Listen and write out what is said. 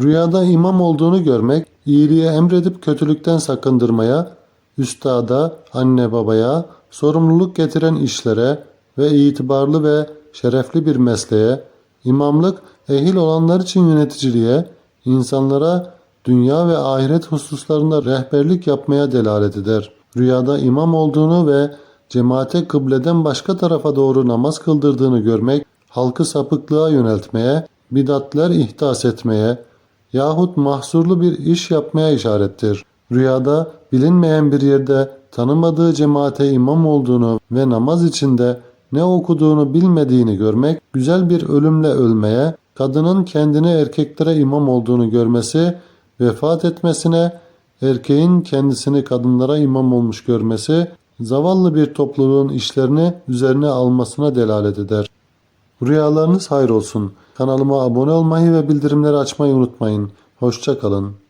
Rüyada imam olduğunu görmek, iyiliği emredip kötülükten sakındırmaya, üstada, anne babaya, sorumluluk getiren işlere ve itibarlı ve şerefli bir mesleğe, imamlık ehil olanlar için yöneticiliğe, insanlara dünya ve ahiret hususlarında rehberlik yapmaya delalet eder. Rüyada imam olduğunu ve cemaate kıbleden başka tarafa doğru namaz kıldırdığını görmek, halkı sapıklığa yöneltmeye, bidatler ihdas etmeye yahut mahsurlu bir iş yapmaya işarettir. Rüyada bilinmeyen bir yerde tanımadığı cemaate imam olduğunu ve namaz içinde ne okuduğunu bilmediğini görmek, güzel bir ölümle ölmeye, kadının kendini erkeklere imam olduğunu görmesi, vefat etmesine, erkeğin kendisini kadınlara imam olmuş görmesi, zavallı bir topluluğun işlerini üzerine almasına delalet eder. Rüyalarınız hayır olsun. Kanalıma abone olmayı ve bildirimleri açmayı unutmayın. Hoşça kalın.